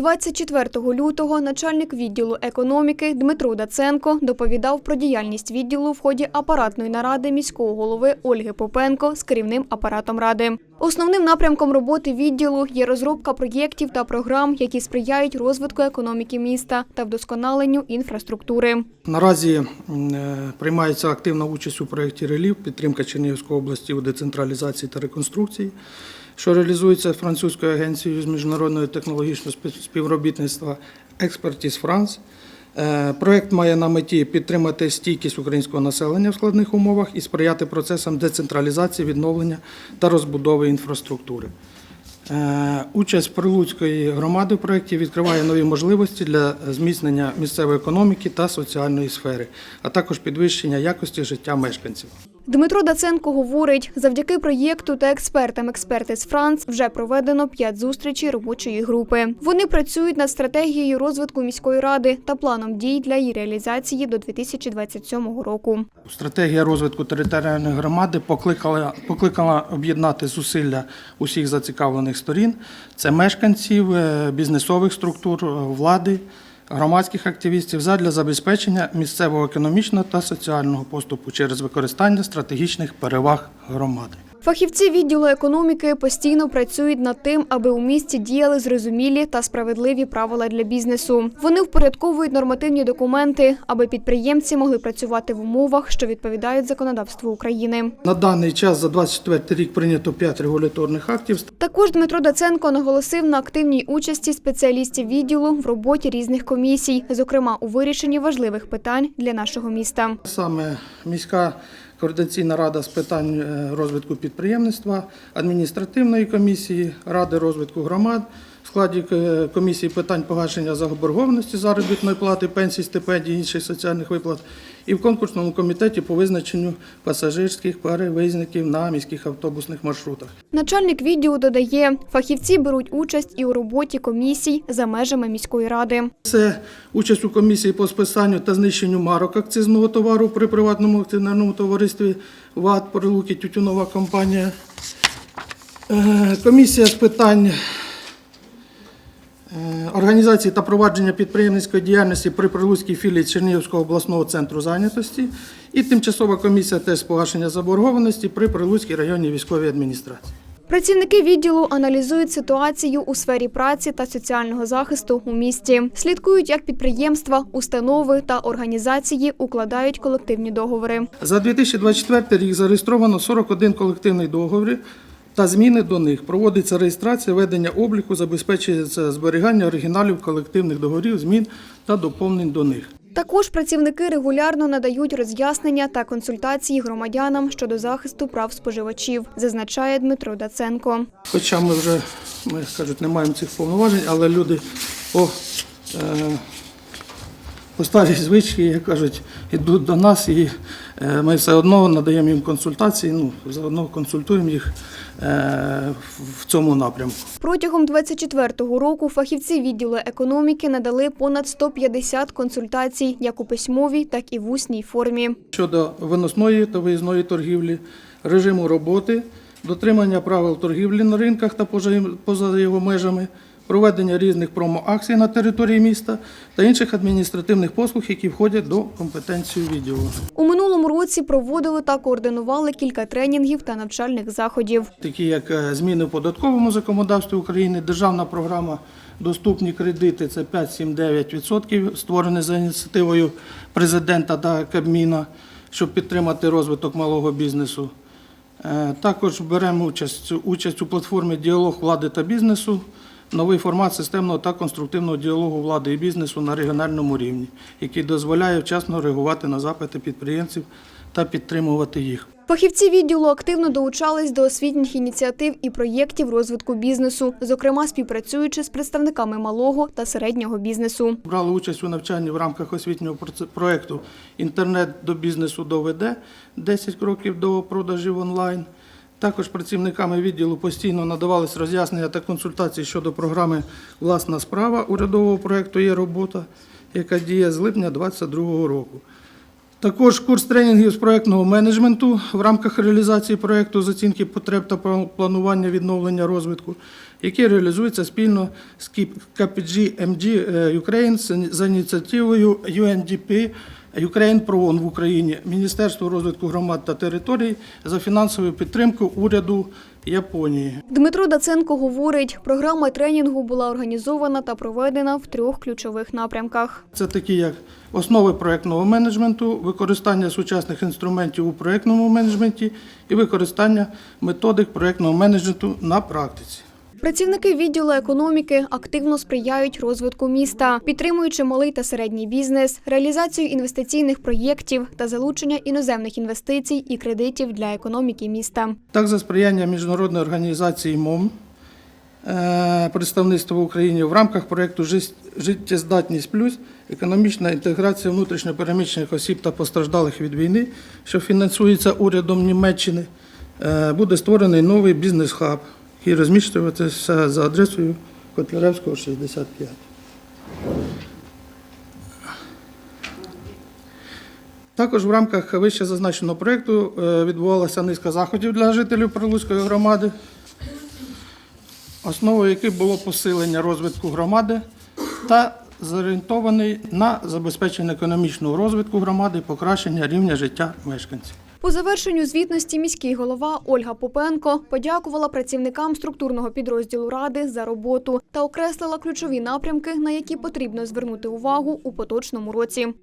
24 лютого начальник відділу економіки Дмитро Даценко доповідав про діяльність відділу в ході апаратної наради міського голови Ольги Попенко з керівним апаратом ради. Основним напрямком роботи відділу є розробка проєктів та програм, які сприяють розвитку економіки міста та вдосконаленню інфраструктури. Наразі е, приймається активна участь у проєкті «Релів» підтримка Чернігівської області у децентралізації та реконструкції, що реалізується французькою агенцією з міжнародного технологічного спів- співробітництва «Експертіз Франс». Проект має на меті підтримати стійкість українського населення в складних умовах і сприяти процесам децентралізації, відновлення та розбудови інфраструктури. Е, Участь Прилуцької громади в проєкті відкриває нові можливості для зміцнення місцевої економіки та соціальної сфери, а також підвищення якості життя мешканців. Дмитро Даценко говорить, завдяки проєкту та експертам експерти з Франц вже проведено п'ять зустрічей робочої групи. Вони працюють над стратегією розвитку міської ради та планом дій для її реалізації до 2027 року. Стратегія розвитку територіальної громади покликала, покликала об'єднати зусилля усіх зацікавлених сторін: це мешканців, е, бізнесових структур, е, влади, громадських активістів задля забезпечення місцевого економічного та соціального поступу через використання стратегічних переваг громади. Фахівці відділу економіки постійно працюють над тим, аби у місті діяли зрозумілі та справедливі правила для бізнесу. Вони впорядковують нормативні документи, аби підприємці могли працювати в умовах, що відповідають законодавству України. На даний час за 24 рік прийнято 5 регуляторних актів. Також Дмитро Даценко наголосив на активній участі спеціалістів відділу в роботі різних комісій, зокрема у вирішенні важливих питань для нашого міста. Саме міська координаційна рада з питань е, розвитку підприємництва, адміністративної комісії, ради розвитку громад, в складі е, комісії питань погашення заборгованості заробітної плати, пенсій, стипендій, інших соціальних виплат, і в конкурсному комітеті по визначенню пасажирських перевізників на міських автобусних маршрутах. Начальник відділу додає, фахівці беруть участь і у роботі комісій за межами міської ради. Це участь у комісії по списанню та знищенню марок акцизного товару при приватному акціонерному товаристві ВАД Прилуки Тютюнова компанія. Е, Комісія з питань організації та провадження підприємницької діяльності при Прилуцькій філії Чернігівського обласного центру зайнятості і тимчасова комісія теж погашення заборгованості при Прилуцькій районній військовій адміністрації. Працівники відділу аналізують ситуацію у сфері праці та соціального захисту у місті. Слідкують, як підприємства, установи та організації укладають колективні договори. За 2024 рік зареєстровано 41 колективний договір та зміни до них. Проводиться реєстрація, ведення обліку, забезпечується зберігання оригіналів колективних договорів, змін та доповнень до них. Також працівники регулярно надають роз'яснення та консультації громадянам щодо захисту прав споживачів, зазначає Дмитро Даценко. Хоча ми вже, ми кажуть, не маємо цих повноважень, але люди по, е, по старій звичці, як кажуть, йдуть до нас і е, ми все одно надаємо їм консультації, ну, заодно консультуємо їх в цьому напрямку. Протягом 24-го року фахівці відділу економіки надали понад 150 консультацій як у письмовій, так і в усній формі. щодо виносної та виїзної торгівлі, режиму роботи, дотримання правил торгівлі на ринках та поза- поза його межами, проведення різних промо-акцій на території міста та інших адміністративних послуг, які входять до компетенції відділу. У минулому році проводили та координували кілька тренінгів та навчальних заходів. такі як е, зміни в податковому законодавстві України, державна програма Доступні кредити це 5-7-9%, створене за ініціативою президента та Кабміна, щоб підтримати розвиток малого бізнесу. Е, Також беремо участь, участь у платформі Діалог влади та бізнесу, новий формат системного та конструктивного діалогу влади і бізнесу на регіональному рівні, який дозволяє вчасно реагувати на запити підприємців та підтримувати їх. Фахівці відділу активно долучались до освітніх ініціатив і проєктів розвитку бізнесу, зокрема співпрацюючи з представниками малого та середнього бізнесу. Брали участь у навчанні в рамках освітнього проекту Інтернет до бізнесу доведе 10 кроків до продажів онлайн. Також працівниками відділу постійно надавались роз'яснення та консультації щодо програми Власна справа урядового проекту є робота, яка діє з липня 2022 року. Також курс тренінгів з проектного менеджменту в рамках реалізації проекту з оцінки потреб та планування відновлення розвитку, який реалізується спільно з KPG MG Ukraine за ініціативою UNDP PROON в Україні, Міністерство розвитку громад та територій за фінансову підтримку уряду Японії. Дмитро Даценко говорить, програма тренінгу була організована та проведена в трьох ключових напрямках. Це такі як основи проектного менеджменту, використання сучасних інструментів у проектному менеджменті і використання методик проектного менеджменту на практиці. Працівники відділу економіки активно сприяють розвитку міста, підтримуючи малий та середній бізнес, реалізацію інвестиційних проєктів та залучення іноземних інвестицій і кредитів для економіки міста. Так, за сприяння міжнародної організації МОМ е, представництва в Україні в рамках проєкту Життєздатність плюс економічна інтеграція внутрішньопереміщених осіб та постраждалих від війни, що фінансується урядом Німеччини, е, буде створений новий бізнес-хаб, який розміщуватися за адресою Котляревського, 65. Також в рамках вище зазначеного проєкту е, відбувалася низка заходів для жителів Прилуцької громади, основою яких було посилення розвитку громади та зорієнтований на забезпечення економічного розвитку громади і покращення рівня життя мешканців. По завершенню звітності міський голова Ольга Попенко подякувала працівникам структурного підрозділу ради за роботу та окреслила ключові напрямки, на які потрібно звернути увагу у поточному році.